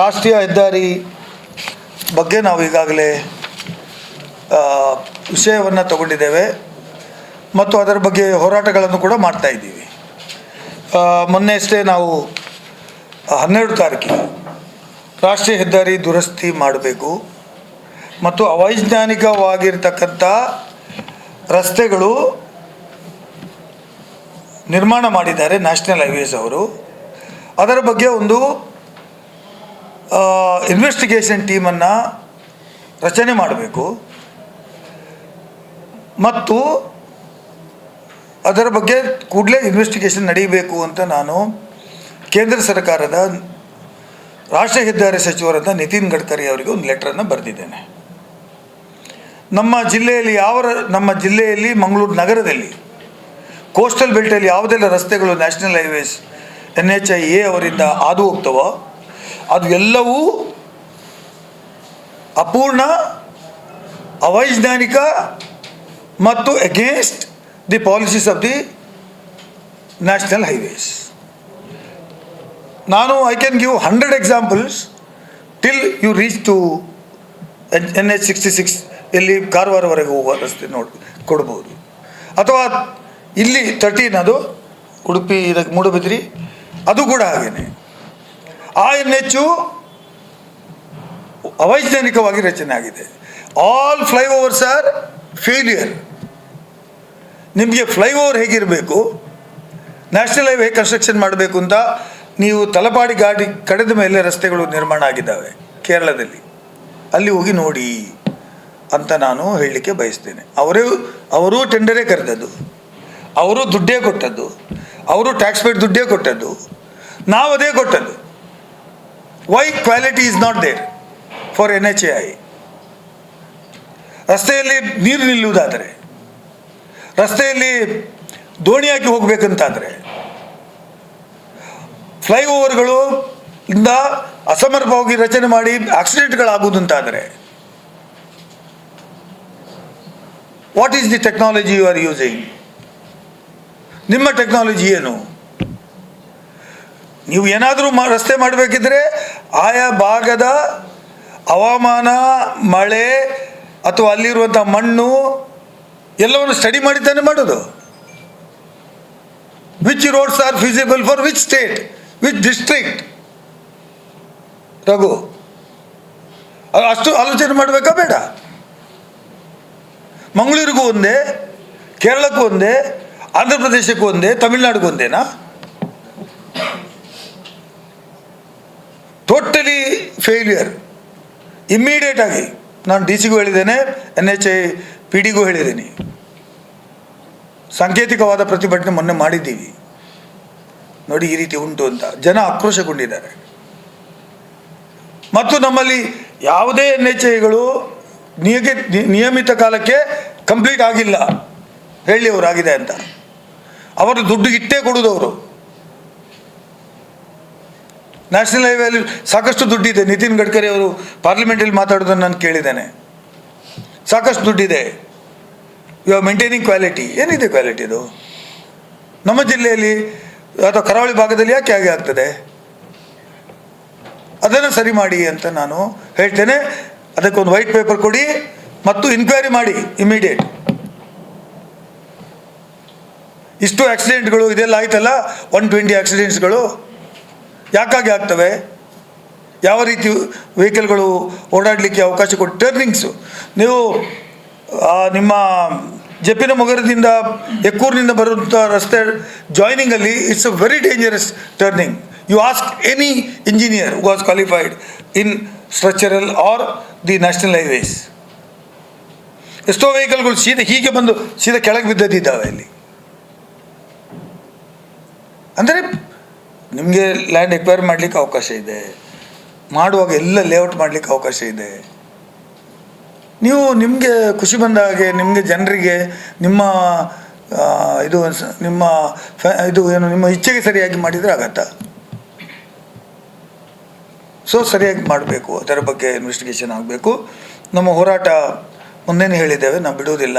ರಾಷ್ಟ್ರೀಯ ಹೆದ್ದಾರಿ ಬಗ್ಗೆ ನಾವು ಈಗಾಗಲೇ ವಿಷಯವನ್ನು ತಗೊಂಡಿದ್ದೇವೆ ಮತ್ತು ಅದರ ಬಗ್ಗೆ ಹೋರಾಟಗಳನ್ನು ಕೂಡ ಮಾಡ್ತಾ ಇದ್ದೀವಿ. ಮೊನ್ನೆ ಅಷ್ಟೇ ನಾವು ಹನ್ನೆರಡು ತಾರೀಕಿಗೆ ರಾಷ್ಟ್ರೀಯ ಹೆದ್ದಾರಿ ದುರಸ್ತಿ ಮಾಡಬೇಕು ಮತ್ತು ಅವೈಜ್ಞಾನಿಕವಾಗಿರ್ತಕ್ಕಂಥ ರಸ್ತೆಗಳು ನಿರ್ಮಾಣ ಮಾಡಿದ್ದಾರೆ ನ್ಯಾಷನಲ್ ಹೈವೇಸ್ ಅವರು. ಅದರ ಬಗ್ಗೆ ಒಂದು ಇನ್ವೆಸ್ಟಿಗೇಷನ್ ಟೀಮನ್ನು ರಚನೆ ಮಾಡಬೇಕು. ಮತ್ತು ಅದರ ಬಗ್ಗೆ ಕೂಡಲೇ ಇನ್ವೆಸ್ಟಿಗೇಷನ್ ನಡೀಬೇಕು ಅಂತ ನಾನು ಕೇಂದ್ರ ಸರ್ಕಾರದ ರಾಷ್ಟ್ರೀಯ ಹೆದ್ದಾರಿ ಸಚಿವರಾದ ನಿತಿನ್ ಗಡ್ಕರಿ ಅವರಿಗೆ ಒಂದು ಲೆಟ್ರನ್ನು ಬರೆದಿದ್ದೇನೆ. ನಮ್ಮ ಜಿಲ್ಲೆಯಲ್ಲಿ ಯಾವ ನಮ್ಮ ಜಿಲ್ಲೆಯಲ್ಲಿ ಮಂಗಳೂರು ನಗರದಲ್ಲಿ ಕೋಸ್ಟಲ್ ಬೆಲ್ಟಲ್ಲಿ ಯಾವುದೆಲ್ಲ ರಸ್ತೆಗಳು national highways N H I A ಅವರಿಂದ ಹಾದು ಹೋಗ್ತವೋ ಅದು ಎಲ್ಲವೂ ಅಪೂರ್ಣ, ಅವೈಜ್ಞಾನಿಕ ಮತ್ತು against the policies of the national highways ನಾನು I can give hundred examples till you reach to N H sixty six ಇಲ್ಲಿ ಕಾರವಾರವರೆಗೆ ಹೋಗುವ ರಸ್ತೆ ನೋಡಿ, ಕೊಡ್ಬೋದು. ಅಥವಾ ಇಲ್ಲಿ ತರ್ಟೀನ್ ಅದು ಉಡುಪಿ, ಇದಕ್ಕೆ ಮೂಡಬಿದ್ರಿ, ಅದು ಕೂಡ ಹಾಗೇನೆ. ಆ ಎನ್ ಹೆಚ್ಚು ಅವೈಜ್ಞಾನಿಕವಾಗಿ ರಚನೆ ಆಗಿದೆ. ಆಲ್ ಫ್ಲೈಓವರ್ಸ್ ಆರ್ ಫೇಲಿಯರ್ ನಿಮಗೆ ಫ್ಲೈಓವರ್ ಹೇಗಿರಬೇಕು? ನ್ಯಾಷನಲ್ ಹೈವೇ ಕನ್ಸ್ಟ್ರಕ್ಷನ್ ಮಾಡಬೇಕು ಅಂತ ನೀವು ತಲಪಾಡಿ ಗಾಡಿ ಕಡೆದ ಮೇಲೆ ರಸ್ತೆಗಳು ನಿರ್ಮಾಣ ಆಗಿದ್ದಾವೆ ಕೇರಳದಲ್ಲಿ. ಅಲ್ಲಿ ಹೋಗಿ ನೋಡಿ ಅಂತ ನಾನು ಹೇಳಲಿಕ್ಕೆ ಬಯಸ್ತೇನೆ. ಅವರೇ, ಅವರೂ ಟೆಂಡರೇ ಕರೆದದ್ದು. ಅವರು ದುಡ್ಡೇ ಕೊಟ್ಟದ್ದು. ಅವರು ಟ್ಯಾಕ್ಸ್ ಪೇಡ್ ದುಡ್ಡೇ ಕೊಟ್ಟದ್ದು. ನಾವು ಅದೇ ಕೊಟ್ಟದ್ದು. Why quality is not there for N H A I ರಸ್ತೆಯಲ್ಲಿ ನೀರು ನಿಲ್ಲುವುದಾದರೆ, ರಸ್ತೆಯಲ್ಲಿ ದೋಣಿಯಾಗಿ ಹೋಗಬೇಕಂತಾದರೆ, ಫ್ಲೈಓವರ್ಗಳು ಇಂದ ಅಸಮರ್ಪವಾಗಿ ರಚನೆ ಮಾಡಿ ಆಕ್ಸಿಡೆಂಟ್ಗಳಾಗುವುದಂತಾದರೆ what is the technology you are using ನಿಮ್ಮ ಟೆಕ್ನಾಲಜಿ ಏನು? ನೀವು ಏನಾದರೂ ರಸ್ತೆ ಮಾಡಬೇಕಿದ್ರೆ ಆಯಾ ಭಾಗದ ಹವಾಮಾನ, ಮಳೆ ಅಥವಾ ಅಲ್ಲಿರುವಂಥ ಮಣ್ಣು ಎಲ್ಲವನ್ನು ಸ್ಟಡಿ ಮಾಡಿ ಮಾಡೋದು. Which roads are feasible for which state which district Raghu ಅಷ್ಟು ಆಲೋಚನೆ ಮಾಡಬೇಕಾ ಬೇಡ. ಮಂಗಳೂರಿಗೂ ಒಂದೇ, ಕೇರಳಕ್ಕೂ ಒಂದೇ ಆಂಧ್ರ ಪ್ರದೇಶಕ್ಕೂ ಒಂದೇ, ತಮಿಳ್ನಾಡಿಗೂ ಒಂದೇನಾ? ಫೇಲ್ಯೂರ್ ಇಮ್ಮಿಡಿಯೇಟ್ ಆಗಿ ನಾನು ಡಿ ಸಿಗೂ ಹೇಳಿದ್ದೇನೆ ಎನ್ ಎಚ್ ಐ ಪಿ ಡಿಗೂ ಹೇಳಿದ್ದೀನಿ. ಸಾಂಕೇತಿಕವಾದ ಪ್ರತಿಭಟನೆ ಮೊನ್ನೆ ಮಾಡಿದ್ದೀವಿ. ನೋಡಿ ಈ ರೀತಿ ಉಂಟು ಅಂತ. ಜನ ಆಕ್ರೋಶಗೊಂಡಿದ್ದಾರೆ. ಮತ್ತು ನಮ್ಮಲ್ಲಿ ಯಾವುದೇ ಎನ್ ಎಚ್ ಐಗಳು ನಿಯಮಿತ ಕಾಲಕ್ಕೆ ಕಂಪ್ಲೀಟ್ ಆಗಿಲ್ಲ. ಹೇಳಿ ಅವರಾಗಿದೆ ಅಂತ. ಅವರು ದುಡ್ಡು ಇಟ್ಟೇ ಕೊಡುವುದು ಅವರು ನ್ಯಾಷನಲ್ ಹೈವೇಲಿ ಸಾಕಷ್ಟು ದುಡ್ಡಿದೆ. ನಿತಿನ್ ಗಡ್ಕರಿ ಅವರು ಪಾರ್ಲಿಮೆಂಟಲ್ಲಿ ಮಾತಾಡೋದನ್ನು ನಾನು ಕೇಳಿದ್ದೇನೆ. ಸಾಕಷ್ಟು ದುಡ್ಡಿದೆ. ಯು ಆರ್ ಮೇಂಟೈನಿಂಗ್ ಕ್ವಾಲಿಟಿ ಏನಿದೆ ಕ್ವಾಲಿಟಿ ಇದು ನಮ್ಮ ಜಿಲ್ಲೆಯಲ್ಲಿ ಅಥವಾ ಕರಾವಳಿ ಭಾಗದಲ್ಲಿ ಯಾಕೆ ಹಾಗೆ ಆಗ್ತದೆ? ಅದನ್ನು ಸರಿ ಮಾಡಿ ಅಂತ ನಾನು ಹೇಳ್ತೇನೆ. ಅದಕ್ಕೊಂದು ವೈಟ್ ಪೇಪರ್ ಕೊಡಿ ಮತ್ತು ಇನ್ಕ್ವೈರಿ ಮಾಡಿ ಇಮಿಡಿಯೇಟ್ ಇಷ್ಟು ಆಕ್ಸಿಡೆಂಟ್ಗಳು ಇದೆಲ್ಲ ಆಯ್ತಲ್ಲ? ಒನ್ ಟ್ವೆಂಟಿ ಆಕ್ಸಿಡೆಂಟ್ಸ್ಗಳು ಯಾಕಾಗಿ ಆಗ್ತವೆ? ಯಾವ ರೀತಿ ವೆಹಿಕಲ್ಗಳು ಓಡಾಡಲಿಕ್ಕೆ ಅವಕಾಶ ಕೊಟ್ಟು ಟರ್ನಿಂಗ್ಸು? ನೀವು ನಿಮ್ಮ ಜಪ್ಪಿನ ಮೊಗರದಿಂದ ಎಕ್ಕೂರಿನಿಂದ ಬರುವಂಥ ರಸ್ತೆ ಜಾಯ್ನಿಂಗಲ್ಲಿ it's a very dangerous turning. You ask any engineer was qualified in structural or the national highways. ಎಷ್ಟೋ ವೆಹಿಕಲ್ಗಳು ಸೀದಾ ಹೀಗೆ ಬಂದು ಸೀದಾ ಕೆಳಗೆ ಬಿದ್ದದ್ದಿದ್ದಾವೆ ಅಲ್ಲಿ ಅಂದರೆ ನಿಮಗೆ ಲ್ಯಾಂಡ್ ಎಕ್ವೈರ್ ಮಾಡಲಿಕ್ಕೆ ಅವಕಾಶ ಇದೆ. ಮಾಡುವಾಗ ಎಲ್ಲ ಲೇಔಟ್ ಮಾಡಲಿಕ್ಕೆ ಅವಕಾಶ ಇದೆ. ನೀವು ನಿಮಗೆ ಖುಷಿ ಬಂದ ಹಾಗೆ ನಿಮಗೆ ಜನರಿಗೆ ನಿಮ್ಮ ಇದು ನಿಮ್ಮ ಇದು ಏನು, ನಿಮ್ಮ ಇಚ್ಛೆಗೆ ಸರಿಯಾಗಿ ಮಾಡಿದರೆ ಆಗತ್ತಾ? ಸೊ ಸರಿಯಾಗಿ ಮಾಡಬೇಕು. ಅದರ ಬಗ್ಗೆ ಇನ್ವೆಸ್ಟಿಗೇಷನ್ ಆಗಬೇಕು. ನಮ್ಮ ಹೋರಾಟ ಮುಂದೇನು ಹೇಳಿದ್ದೇವೆ, ನಾವು ಬಿಡುವುದಿಲ್ಲ.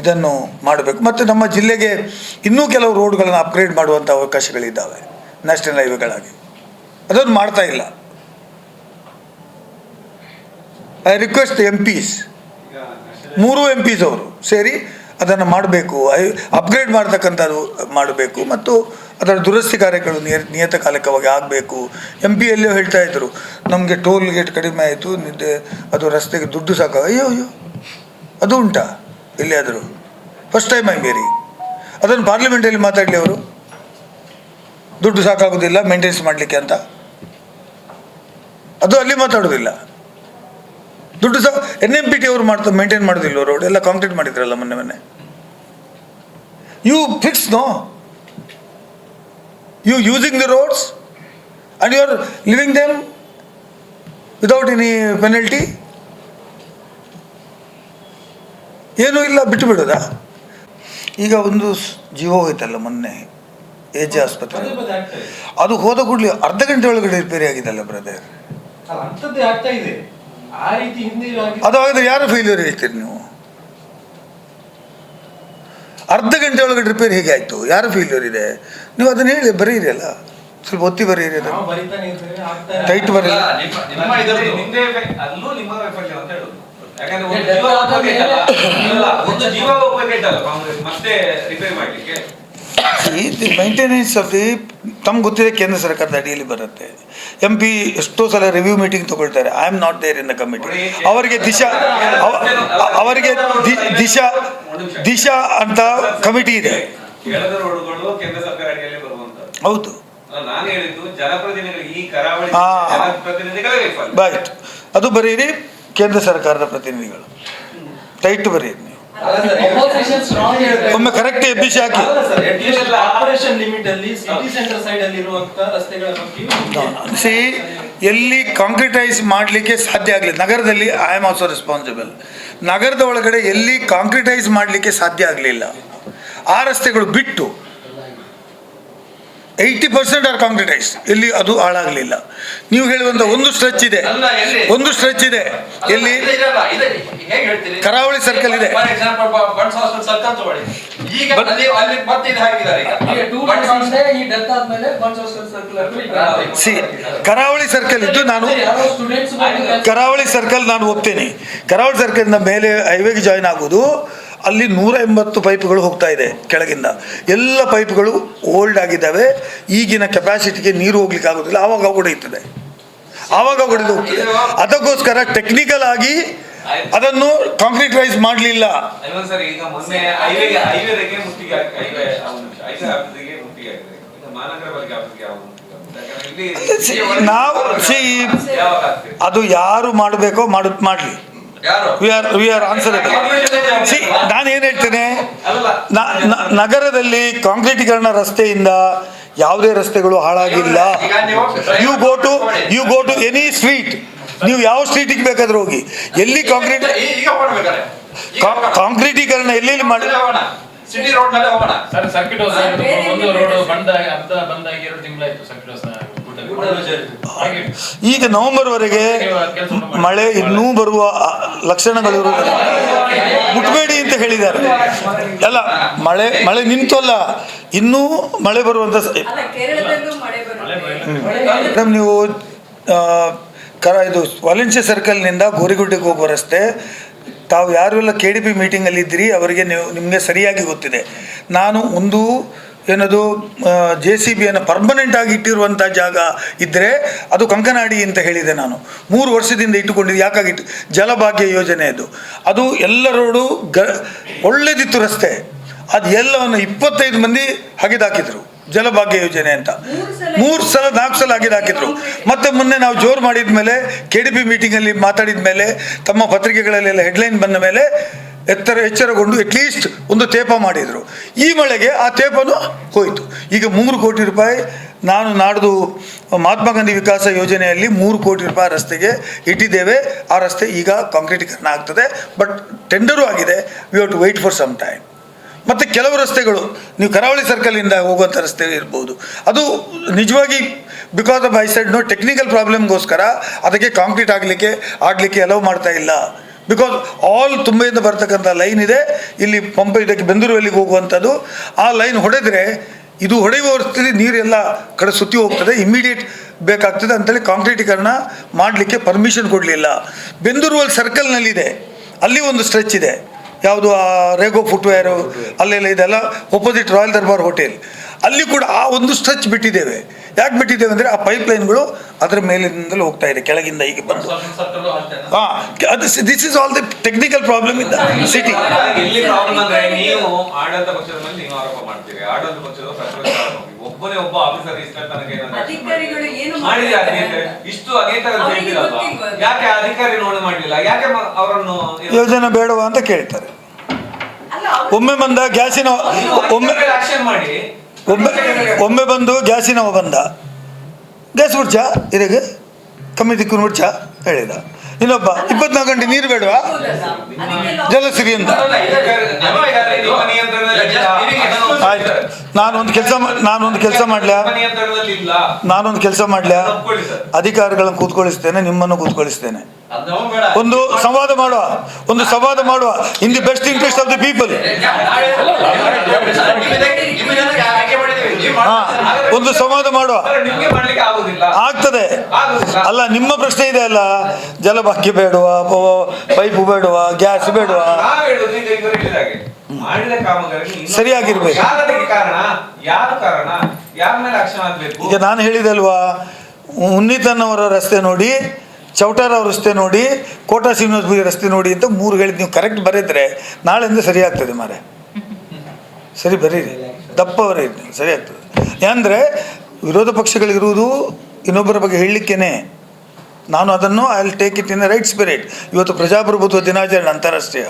ಇದನ್ನು ಮಾಡಬೇಕು. ಮತ್ತು ನಮ್ಮ ಜಿಲ್ಲೆಗೆ ಇನ್ನೂ ಕೆಲವು ರೋಡ್ಗಳನ್ನು ಅಪ್ಗ್ರೇಡ್ ಮಾಡುವಂಥ ಅವಕಾಶಗಳಿದ್ದಾವೆ. ನ್ಯಾಷನಲ್ ಹೈವೇಗಳಾಗಿ ಅದನ್ನು ಮಾಡ್ತಾ ಇಲ್ಲ. ಐ ರಿಕ್ವೆಸ್ಟ್ ಎಂ ಪಿಸ್ ಮೂರು ಎಂ ಪಿಸ್ ಅವರು ಸೇರಿ ಅದನ್ನು ಮಾಡಬೇಕು. ಐ ಅಪ್ಗ್ರೇಡ್ ಮಾಡ್ತಕ್ಕಂಥದ್ದು ಮಾಡಬೇಕು ಮತ್ತು ಅದರ ದುರಸ್ತಿ ಕಾರ್ಯಗಳು ನಿಯ ನಿಯತಕಾಲಿಕವಾಗಿ ಆಗಬೇಕು. ಎಂ ಪಿ ಎಲ್ಲಿಯೋ ಹೇಳ್ತಾ ಇದ್ರು. ನಮಗೆ ಟೋಲ್ ಗೇಟ್ ಕಡಿಮೆ ಆಯಿತು, ನಿದ್ದೆ, ಅದು ರಸ್ತೆಗೆ ದುಡ್ಡು ಸಾಕು ಅಯ್ಯೋ ಅಯ್ಯೋ. ಅದು ಉಂಟಾ? ಎಲ್ಲಿಯಾದರೂ? ಫಸ್ಟ್ ಟೈಮ್ ಐ ಮೇರಿ ಅದನ್ನು ಪಾರ್ಲಿಮೆಂಟಲ್ಲಿ ಮಾತಾಡಲಿ ಅವರು. ದುಡ್ಡು ಸಾಕಾಗೋದಿಲ್ಲ ಮೇಂಟೆನೆನ್ಸ್ ಮಾಡಲಿಕ್ಕೆ ಅಂತ. ಅದು ಅಲ್ಲಿ ಮಾತಾಡೋದಿಲ್ಲ. ದುಡ್ಡು ಸಹ ಎನ್ ಎಂ ಪಿ ಟಿ ಅವರು ಮಾಡ್ತಾ ಮೇಂಟೈನ್ ಮಾಡೋದಿಲ್ಲ ರೋಡ್ ಎಲ್ಲ ಕಾಂಕ್ರೀಟ್ ಮಾಡಿದ್ರಲ್ಲ ಮೊನ್ನೆ ಮೊನ್ನೆ. You fix no you using the roads and you are living them without any penalty ಏನೂ ಇಲ್ಲ, ಬಿಟ್ಟು ಬಿಡೋದಾ? ಈಗ ಒಂದು ಜೀವ ಹೋಯ್ತಲ್ಲ ಮೊನ್ನೆ. ಎ ಜೆ ಆಸ್ಪತ್ರೆ. ಅದು ಹೋದ ಕೂಡಲೇ ಅರ್ಧ ಗಂಟೆ ಒಳಗಡೆ ರಿಪೇರಿ ಆಗಿದಲ್ಲ ಬ್ರದರ್ ಅದು ಆಗಿದ್ರೆ ಯಾರು ಫೇಲ್ಯೂರ್ ಹೇಳ್ತೀರಿ ನೀವು? ಅರ್ಧ ಗಂಟೆ ಒಳಗಡೆ ರಿಪೇರಿ ಹೇಗೆ ಆಯಿತು? ಯಾರು ಫೇಲ್ಯೂರ್ ಇದೆ? ನೀವು ಅದನ್ನ ಹೇಳಿ ಬರೀರಿ ಅಲ್ಲ. ಸ್ವಲ್ಪ ಒತ್ತಿ ಬರೀರಿ ಟೈಟ್ ನಾವು ಬರಿತಾನೆ ಇರ್ತೇವೆ ಆಗ್ತಾ Tight ಬರೀ. ಅಲ್ಲ, ನಿಮ್ಮ ನಿಮ್ಮ ಇದರಲ್ಲಿ ನಿಮ್ದೇ ಎಫೆಕ್ಟ್ ಅಲ್ಲೂ ನಿಮ್ಮ ಎಫೆಕ್ಟ್ ಅಂತ ಹೇಳುದು. ಯಾಕಂದ್ರೆ ಒಂದು ಜೀವ ಉಪಯೋಗ ಕಾಂಗ್ರೆಸ್. ಮತ್ತೆ ರಿಪೇರಿ ಮಾಡ್ಲಿಕ್ಕೆ. ದಿ ಮೈಂಟೆನೆನ್ಸ್ ಆಫ್ ದಿ ತಮ್ಗೆ ಗೊತ್ತಿದೆ ಕೇಂದ್ರ ಸರ್ಕಾರದ ಅಡಿಯಲ್ಲಿ ಬರುತ್ತೆ. ಎಂ ಪಿ ಎಷ್ಟೋ ಸಲ ರಿವ್ಯೂ ಮೀಟಿಂಗ್ ತಗೊಳ್ತಾರೆ. I am not there in the committee ಅವರಿಗೆ ದಿಶಾ ಅವರಿಗೆ ದಿಶಾ ದಿಶಾ ಅಂತ ಕಮಿಟಿ ಇದೆ. ಹೌದು. ಬೈಟ್ ಅದು ಬರೀರಿ ಕೇಂದ್ರ ಸರ್ಕಾರದ ಪ್ರತಿನಿಧಿಗಳು. ಟೈಟ್ ಬರೀರಿ. ಒಮ್ಮೆ ಕರೆಕ್ಟ್ ಎಬ್ಬಿಸಿ ಹಾಕಿ. ಅಲ್ಲ sir at least operation limit ಅಲ್ಲಿ ಸಿಟಿ ಸೆಂಟರ್ ಸೈಡ್ ಅಲ್ಲಿ ಇರುವಂತ ರಸ್ತೆಗಳ ಬಗ್ಗೆ ಸಿ ಎಲ್ಲಿ ಕಾಂಕ್ರಿಟೈಸ್ ಮಾಡಲಿಕ್ಕೆ ಸಾಧ್ಯ ಆಗಲಿ ನಗರದಲ್ಲಿ ಐ ಆಮ್ ಆಲ್ಸೋ ರೆಸ್ಪಾನ್ಸಿಬಲ್ ನಗರದ ಒಳಗಡೆ ಎಲ್ಲಿ ಕಾಂಕ್ರಿಟೈಸ್ ಮಾಡಲಿಕ್ಕೆ ಸಾಧ್ಯ ಆಗಲಿಲ್ಲ. ಆ ರಸ್ತೆಗಳು ಬಿಟ್ಟು ಏಯ್ಟಿ ಪರ್ಸೆಂಟ್ ಆರ್ ಕಾಂಕ್ರಿಟೈಸ್ ಇಲ್ಲಿ ಅದು ಹಾಳಾಗಲಿಲ್ಲ. ನೀವು ಹೇಳುವಂಥ ಒಂದು ಸ್ಟ್ರೆಚ್ ಇದೆ? ಒಂದು ಸ್ಟ್ರೆಚ್ ಇದೆ. ಎಲ್ಲಿ. ಕರಾವಳಿ ಸರ್ಕಲ್ ಇದೆ. ಸಿ ಕರಾವಳಿ ಸರ್ಕಲ್ ಇದ್ದು ನಾನು ಕರಾವಳಿ ಸರ್ಕಲ್ ನಾನು ಒಪ್ತೇನೆ. ಕರಾವಳಿ ಸರ್ಕಲ್ನ ಮೇಲೆ ಹೈವೇಗೆ ಜಾಯ್ನ್ ಆಗೋದು. ಅಲ್ಲಿ ನೂರ ಎಂಬತ್ತು ಪೈಪ್ಗಳು ಹೋಗ್ತಾ ಇದೆ ಕೆಳಗಿಂದ. ಎಲ್ಲ ಪೈಪ್ಗಳು ಓಲ್ಡ್ ಆಗಿದ್ದಾವೆ. ಈಗಿನ ಕೆಪಾಸಿಟಿಗೆ ನೀರು ಹೋಗ್ಲಿಕ್ಕೆ ಆಗೋದಿಲ್ಲ. ಆವಾಗ ಹೊಡೆಯುತ್ತದೆ ಆವಾಗ ಹೊಡೆದು ಹೋಗ್ತದೆ. ಅದಕ್ಕೋಸ್ಕರ ಟೆಕ್ನಿಕಲ್ ಆಗಿ ಅದನ್ನು ಕಾಂಕ್ರೀಟ್ ರೈಸ್ ಮಾಡಲಿಲ್ಲ ನಾವು ಅದು ಯಾರು ಮಾಡಬೇಕೋ ಮಾಡು ಮಾಡಲಿ. We are we are answer see ನಾನು ಏನು ಹೇಳ್ತೇನೆ? ನಗರದಲ್ಲಿ ಕಾಂಕ್ರೀಟೀಕರಣ ರಸ್ತೆಯಿಂದ ಯಾವುದೇ ರಸ್ತೆಗಳು ಹಾಳಾಗಿಲ್ಲ. You go to you go to any street ನೀವು ಯಾವ ಸ್ಟ್ರೀಟಿಗೆ ಬೇಕಾದ್ರೂ ಹೋಗಿ. ಎಲ್ಲಿ ಕಾಂಕ್ರೀಟ್ ಕಾಂಕ್ರೀಟೀಕರಣ ಎಲ್ಲೆಲ್ಲಿ ಮಾಡಿ ಸಿಟಿ ರೋಡ್ನಲ್ಲಿ ಹೋಗೋಣ. ಸರ್ ಸರ್ಕಿಟ್ ಹೌಸ್ ಒಂದು ರೋಡ್? ಬಂದ ಅರ್ಧ ಬಂದಾಗಿ ಎರಡು ತಿಂಗಳಾಯ್ತು ಸರ್ಕಿಟ್ ಹೌಸ್ ಈಗ ನವೆಂಬರ್ವರೆಗೆ ಮಳೆ ಇನ್ನೂ ಬರುವ ಲಕ್ಷಣಗಳು ಮುಟ್ಬೇಡಿ ಅಂತ ಹೇಳಿದ್ದಾರೆ. ಅಲ್ಲ ಮಳೆ ಮಳೆ ನಿಂತಲ್ಲ ಇನ್ನೂ ಮಳೆ ಬರುವಂತ ಮೇಡಮ್ ನೀವು ಕರ ಇದು ವಾಲೆನ್ಸಿ ಸರ್ಕಲ್ನಿಂದ ಗೋರಿಗುಡ್ಡೆಗೆ ಹೋಗುವ ರಸ್ತೆ ತಾವು ಯಾರೆಲ್ಲ ಕೆ ಡಿ ಪಿ ಮೀಟಿಂಗಲ್ಲಿ ಇದ್ದೀರಿ ಅವರಿಗೆ ನೀವು ನಿಮಗೆ ಸರಿಯಾಗಿ ಗೊತ್ತಿದೆ. ನಾನು ಒಂದು ಏನದು ಜೆ ಸಿ ಬಿಯನ್ನು ಪರ್ಮನೆಂಟ್ ಆಗಿ ಇಟ್ಟಿರುವಂಥ ಜಾಗ ಇದ್ದರೆ ಅದು ಕಂಕನಾಡಿ ಅಂತ ಹೇಳಿದೆ ನಾನು. ಮೂರು ವರ್ಷದಿಂದ ಇಟ್ಟುಕೊಂಡಿದ್ದು, ಯಾಕಾಗಿ ಜಲಭಾಗ್ಯ ಯೋಜನೆ ಅದು. ಅದು ಎಲ್ಲರೋಡು ಗ, ಒಳ್ಳೆದಿತ್ತು ರಸ್ತೆ. ಅದು ಎಲ್ಲವನ್ನು ಇಪ್ಪತ್ತೈದು ಮಂದಿ ಹಗೆದಾಕಿದ್ರು ಜಲಭಾಗ್ಯ ಯೋಜನೆ ಅಂತ. ಮೂರು ಸಲ, ನಾಲ್ಕು ಸಲ ಹಾಕಿದ ಹಾಕಿದ್ರು ಮತ್ತೆ ಮೊನ್ನೆ ನಾವು ಜೋರು ಮಾಡಿದ ಮೇಲೆ ಕೆ ಡಿ ಪಿ ಮೀಟಿಂಗಲ್ಲಿ ಮಾತಾಡಿದ ಮೇಲೆ ತಮ್ಮ ಪತ್ರಿಕೆಗಳಲ್ಲೆಲ್ಲ ಹೆಡ್ಲೈನ್ ಬಂದ ಮೇಲೆ ಎತ್ತರ ಎಚ್ಚರಗೊಂಡು ಅಟ್ಲೀಸ್ಟ್ ಒಂದು ತೇಪ ಮಾಡಿದರು. ಈ ಮಳೆಗೆ ಆ ತೇಪನು ಹೋಯಿತು. ಈಗ ಮೂರು ಕೋಟಿ ರೂಪಾಯಿ ನಾನು ನಾಡ್ದು ಮಹಾತ್ಮ ಗಾಂಧಿ ವಿಕಾಸ ಯೋಜನೆಯಲ್ಲಿ ಮೂರು ಕೋಟಿ ರೂಪಾಯಿ ರಸ್ತೆಗೆ ಇಟ್ಟಿದ್ದೇವೆ. ಆ ರಸ್ತೆ ಈಗ ಕಾಂಕ್ರೀಟೀಕರಣ ಆಗ್ತದೆ. ಬಟ್ ಟೆಂಡರು ಆಗಿದೆ. We have to wait for some time ಮತ್ತು ಕೆಲವು ರಸ್ತೆಗಳು, ನೀವು ಕರಾವಳಿ ಸರ್ಕಲಿಂದ ಹೋಗುವಂಥ ರಸ್ತೆ ಇರ್ಬೋದು. ಅದು ನಿಜವಾಗಿ because of I side no technical ಪ್ರಾಬ್ಲಮ್ಗೋಸ್ಕರ ಅದಕ್ಕೆ ಕಾಂಕ್ರೀಟ್ ಆಗಲಿಕ್ಕೆ ಆಗಲಿಕ್ಕೆ ಅಲೌ ಮಾಡ್ತಾ ಇಲ್ಲ. ಬಿಕಾಸ್ ಆಲ್ ತುಂಬೆಯಿಂದ ಬರ್ತಕ್ಕಂಥ ಲೈನ್ ಇದೆ. ಇಲ್ಲಿ ಪಂಪ ಇದಕ್ಕೆ ಬೆಂದೂರುವಲ್ಲಿಗೆ ಹೋಗುವಂಥದ್ದು. ಆ ಲೈನ್ ಹೊಡೆದರೆ ಇದು ಹೊಡೆಯುವ ಸ್ಥಿತಿ, ನೀರೆಲ್ಲ ಕಡೆ ಸುತ್ತಿ ಹೋಗ್ತದೆ. ಇಮ್ಮಿಡಿಯೇಟ್ ಬೇಕಾಗ್ತದೆ ಅಂತೇಳಿ ಕಾಂಕ್ರೀಟೀಕರಣ ಮಾಡಲಿಕ್ಕೆ ಪರ್ಮಿಷನ್ ಕೊಡಲಿಲ್ಲ. ಬೆಂದೂರುವಲ್ಲಿ ಸರ್ಕಲ್ನಲ್ಲಿದೆ ಅಲ್ಲಿ ಒಂದು ಸ್ಟ್ರೆಚ್ ಇದೆ. ಯಾವುದು, ಆ ರೇಗೋ ಫುಟ್ವೇರು ಅಲ್ಲೆಲ್ಲ ಇದೆಲ್ಲ ಒಪೋಸಿಟ್ ರಾಯಲ್ ದರ್ಬಾರ್ ಹೋಟೆಲ್ ಅಲ್ಲಿ ಕೂಡ ಆ ಒಂದು ಸ್ಟ್ರೆಚ್ ಬಿಟ್ಟಿದ್ದೇವೆ. ಯಾಕೆ ಬಿಟ್ಟಿದ್ದೇವೆ ಅಂದರೆ ಆ ಪೈಪ್ ಲೈನ್ಗಳು ಅದರ ಮೇಲಿನಿಂದಲೂ ಹೋಗ್ತಾ ಇದೆ ಕೆಳಗಿಂದ ಹೀಗೆ ಬಂದು. ಹಾಂ ಅದು this is all the technical problem in the city ಎಲ್ಲಿ ಪ್ರಾಬ್ಲಮ್ ಅಂದ್ರೆ ನೀವು ಆಡಳಿತ ಪಕ್ಷದ ಮೇಲೆ ನೀವು ಆರೋಪ ಮಾಡ್ತೀರಿ. ಆಡಳಿತ ಪಕ್ಷದ ಪ್ರತಿಪಕ್ಷ ಆರೋಪ. ಒಬ್ಬನೇ ಒಬ್ಬ ಆಫೀಸರ್ ಇಷ್ಟ ತನಕ ಏನಾದ್ರು ಅಧಿಕಾರಿಗಳು ಏನು ಮಾಡಿದ್ರೆ. ಮಾಡ್ತಾರೆ? ಇಷ್ಟು ಅನೇಕ ಅವರಿಗೆ ಯಾಕೆ ಅಧಿಕಾರಿ ನೋಡಿ ಮಾಡ್ಲಿಲ್ಲ? ಯಾಕೆ ಅವರನ್ನು ಯೋಜನೆ ಬೇಡವಾ ಅಂತ ಕೇಳ್ತಾರೆ. ಒಮ್ಮೆ ಬಂದ ಗ್ಯಾಸಿನ ಒಮ್ಮೆ ಆಕ್ಷನ್ ಮಾಡಿ. ಒಮ್ಮೆ ಒಮ್ಮೆ ಬಂದು ಗ್ಯಾಸಿನವ ಬಂದ. ಗ್ಯಾಸ್ ಬಿಡ್ಚಾ ಇದಕ್ಕೆ ಕಮ್ಮಿ ದಿಕ್ಕು ಬಿಡ್ಚ ಹೇಳಿದ. ಇನ್ನೊಬ್ಬ, ಇಪ್ಪತ್ನಾಲ್ಕು ಗಂಟೆ ನೀರು ಬೇಡವಾ? ಅಂತ ಆಯ್ತು. ನಾನೊಂದು ಕೆಲಸ ನಾನೊಂದು ಕೆಲಸ ಇಲ್ಲ ನಾನೊಂದು ಕೆಲಸ ಮಾಡ್ಲ್ಯಾ ಅಧಿಕಾರಿಗಳನ್ನು ಕೂತ್ಕೊಳಿಸ್ತೇನೆ, ನಿಮ್ಮನ್ನು ಕೂತ್ಕೊಳಿಸ್ತೇನೆ. ಒಂದು ಸಂವಾದ ಮಾಡುವ ಒಂದು ಸಂವಾದ ಮಾಡುವ. In the best interest of the people ಒಂದು ಸಂವಾದ ಮಾಡುವ. ಆಗ್ತದೆ. ಅಲ್ಲ ನಿಮ್ಮ ಪ್ರಶ್ನೆ ಇದೆ ಅಲ್ಲ. ಜಲಬಾಕಿ ಬೇಡವಾ ಪೈಪ್ ಬೇಡುವ ಗ್ಯಾಸ್ ಬೇಡವಾ. ಹೇಳುದು ಸರಿಯಾಗಿರ್ಬೇಕು. ಈಗ ನಾನು ಹೇಳಿದಲ್ವಾ ಉನ್ನಿತನ್ನವರ ರಸ್ತೆ ನೋಡಿ ಚೌಟಾರ ಅವ್ರ ರಸ್ತೆ ನೋಡಿ, ಕೋಟಾ ಶ್ರೀನಿವಾಸ ರಸ್ತೆ ನೋಡಿ ಅಂತ ಮೂರು ಹೇಳಿದ್ ನೀವು ಕರೆಕ್ಟ್ ಬರೆದ್ರೆ ನಾಳೆಯಿಂದ ಸರಿ ಆಗ್ತದೆ ಮಾರೆ ಸರಿ ಬರೀರಿ. ದಪ್ಪ ಸರಿ ಆಗ್ತದೆ. ಅಂದರೆ ವಿರೋಧ ಪಕ್ಷಗಳಿರುವುದು ಇನ್ನೊಬ್ಬರ ಬಗ್ಗೆ ಹೇಳಲಿಕ್ಕೇನೆ. ನಾನು ಅದನ್ನು I will take it in right spirit ಇವತ್ತು ಪ್ರಜಾಪ್ರಭುತ್ವ ದಿನಾಚರಣೆ ಅಂತಾರಾಷ್ಟ್ರೀಯ.